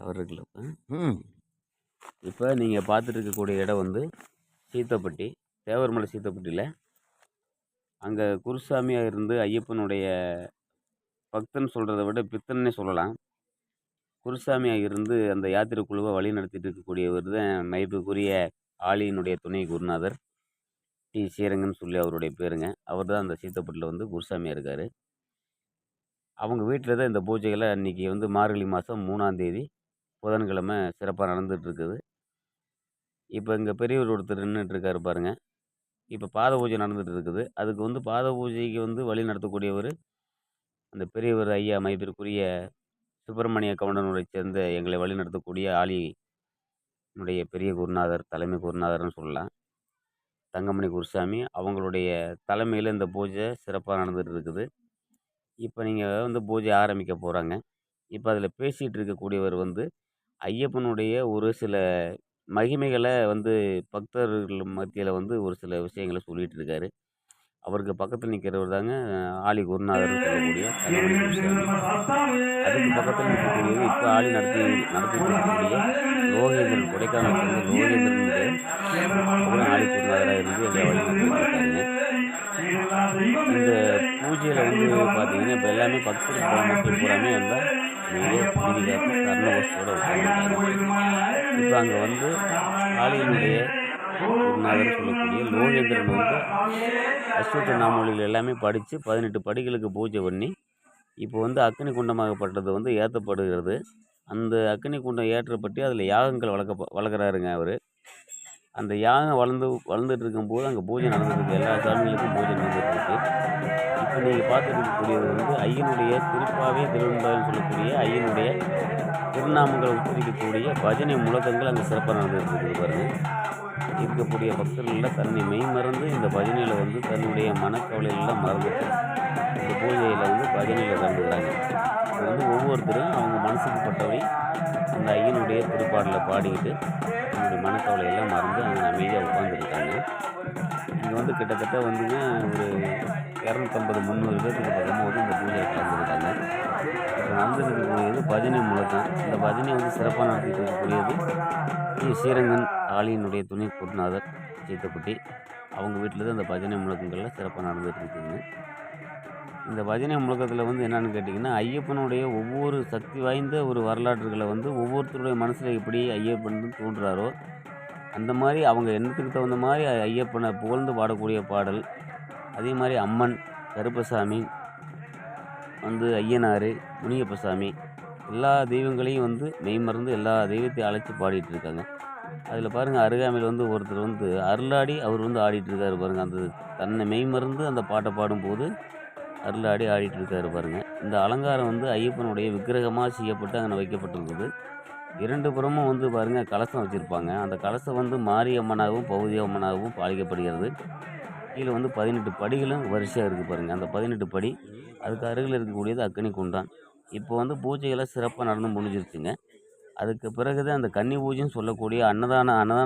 Tower இருக்குல்ல இப்போ ம் இப்போ நீங்கள் பார்த்துட்டு இருக்கக்கூடிய இடம் வந்து சீத்தப்பட்டி தேவர்மலை சீத்தப்பட்டியில். அங்கே குருசாமியாக இருந்து ஐயப்பனுடைய பக்தன் சொல்கிறத விட பித்தன்னே சொல்லலாம். குருசாமியாக இருந்து அந்த யாத்திரை குழுவை வழி நடத்திட்டு இருக்கக்கூடியவர் தான் மதிப்புக்குரிய ஆலியினுடைய துணை குருநாதர். டி. ஸ்ரீரங்கன்னு சொல்லி அவருடைய பேருங்க. அவர் தான் அந்த சீத்தப்பட்டியில் வந்து குருசாமியாக இருக்கார். அவங்க வீட்டில் தான் இந்த பூஜைகளை அன்றைக்கி வந்து மார்கழி மாதம் மூணாந்தேதி புதன்கிழமை சிறப்பாக நடந்துகிட்ருக்குது இப்போ இங்கே பெரியவர் ஒருத்தர் நின்றுட்டுருக்காரு பாருங்கள் பாருங்க. இப்போ பாத பூஜை நடந்துட்டு இருக்குது அதுக்கு வந்து பாத பூஜைக்கு வந்து வழி நடத்தக்கூடியவர் அந்த பெரியவர் ஐயா மைபிற்குரிய சுப்பிரமணிய கவுண்டனுடைய சேர்ந்த எங்களை வழி நடத்தக்கூடிய ஆலினுடைய பெரிய குருநாதர் தலைமை குருநாதர்னு சொல்லலாம். தங்கமணி குருசாமி அவங்களுடைய தலைமையில் இந்த பூஜை சிறப்பாக நடந்துகிட்டு இருக்குது இப்போ நீங்கள் வந்து பூஜை ஆரம்பிக்க போகிறாங்க இப்போ அதில் பேசிகிட்டு இருக்கக்கூடியவர் வந்து ஐயப்பனுடைய ஒரு சில மகிமைகளை வந்து பக்தர்கள் மத்தியில் வந்து ஒரு சில விஷயங்களை சொல்லிகிட்டு இருக்காரு. அவருக்கு பக்கத்தில் நிற்கிறவர் தாங்க ஆலி குருநாதர்னு சொல்லக்கூடிய தங்கமணி குருசாமி அதுக்கு பக்கத்தில் நிற்கக்கூடியது இப்போ ஆலி நடத்தி நடத்திட்டு இருக்கக்கூடிய லோகேந்திரன் கொடைக்கானல் சேர்ந்த லோகேந்திரனுடைய அவரும் ஆலி குருநாதராக இருந்து எல்லா வழியும் இருக்காங்க இந்த பூஜையில் வந்து பார்த்தீங்கன்னா இப்போ எல்லாமே பக்தர்கள் மக்கள் பூராமே வந்தால் நிறைய புனிதி காத்து உட்காந்துருக்காங்க இப்போ அங்கே வந்து காளியினுடைய குருநாதர் சொல்லக்கூடிய லோகேந்திரன் வந்து அஸ்வத்த நாமொழிகள் எல்லாமே படித்து பதினெட்டு படிகளுக்கு பூஜை பண்ணி இப்போ வந்து அக்னி குண்டமாகப்பட்டது வந்து ஏற்றப்படுகிறது அந்த அக்னி குண்டம் ஏற்றப்பட்டு அதில் யாகங்கள் வளர்க்க வளர்க்குறாருங்க அவர். அந்த யாகம் வளர்ந்து வளர்ந்துட்டு இருக்கும்போது அங்கே பூஜை நடந்துருக்கு எல்லா சாமிகளுக்கும் பூஜை நடந்துட்டு இருக்கு. நீங்கள் பார்த்துருக்கக்கூடியது வந்து ஐயனுடைய திருப்பாவே திருவம்பான்னு சொல்லக்கூடிய ஐயனுடைய திருநாமங்களை உச்சரிக்கக்கூடிய பஜனை முழக்கங்கள் அங்கே சிறப்பாக நடந்துருக்குது பாருங்கள் இருக்கக்கூடிய பக்தர்களில் தன்னை மெய் மறந்து இந்த பஜனையில் வந்து தன்னுடைய மனக்கவலையெல்லாம் மறந்துட்டு இந்த பூஜையில் வந்து பஜனையில் கலந்துக்கிறாங்க இது வந்து ஒவ்வொருத்தரும் அவங்க மனசுக்கு பட்டவை அந்த ஐயனுடைய திருப்பாடலை பாடிக்கிட்டு தன்னுடைய மனக்கவலையெல்லாம் மறந்து அங்கே அமைதியாக உட்காந்துருக்காங்க வந்து கிட்டத்தட்ட வந்துங்க ஒரு இரநூத்தம்பது முந்நூறு பேருக்கு பக்கமாக வந்து இந்த பூஜை கலந்துருக்காங்க இப்போ நடந்துருக்கக்கூடியது பஜனை முழக்கம் இந்த பஜனை வந்து சிறப்பாக நடத்திட்டு இருக்கக்கூடியது ஸ்ரீரங்கன் ஆலியினுடைய துணை குருநாதர் சீத்தக்குட்டி அவங்க வீட்டில் தான் இந்த பஜனை முழக்கங்கள்லாம் சிறப்பாக நடந்துகிட்டு இருக்குதுங்க. இந்த பஜனை முழக்கத்தில் வந்து என்னென்னு கேட்டிங்கன்னா ஐயப்பனுடைய ஒவ்வொரு சக்தி வாய்ந்த ஒரு வரலாற்றுகளை வந்து ஒவ்வொருத்தருடைய மனசில் எப்படி ஐயப்பன் தோன்றாரோ அந்த மாதிரி அவங்க எண்ணத்துக்கு தகுந்த மாதிரி ஐயப்பனை புகழ்ந்து பாடக்கூடிய பாடல். அதே மாதிரி அம்மன் கருப்பசாமி வந்து ஐயனார் முனியப்பசாமி எல்லா தெய்வங்களையும் வந்து மெய்மறந்து எல்லா தெய்வத்தையும் அழைச்சி பாடிட்டு இருக்காங்க. அதில் பாருங்கள் அருகாமையில் வந்து ஒருத்தர் வந்து அருளாடி அவர் வந்து ஆடிட்டு இருக்காரு பாருங்கள் அந்த தன்னை மெய்மறந்து அந்த பாட்டை பாடும்போது அருளாடி ஆடிட்டு இருக்காரு பாருங்கள் இந்த அலங்காரம் வந்து ஐயப்பனுடைய விக்கிரகமாக செய்யப்பட்டு அங்கே வைக்கப்பட்டிருக்குது. இரண்டு புறமும் வந்து பாருங்கள் கலசம் வச்சுருப்பாங்க. அந்த கலசம் வந்து மாரியம்மனாகவும் பகுதி அம்மனாகவும் பாலிக்கப்படுகிறது. கீழே வந்து பதினெட்டு படிகளும் வரிசையாக இருக்குது பாருங்கள் அந்த பதினெட்டு படி அதுக்கு அருகில் இருக்கக்கூடியது அக்கனி குண்டான் இப்போ வந்து பூஜைகள்லாம் சிறப்பாக நடந்து முடிஞ்சிருச்சுங்க. அதுக்கு பிறகு தான் அந்த கன்னி பூஜைன்னு சொல்லக்கூடிய அன்னதான அன்னதான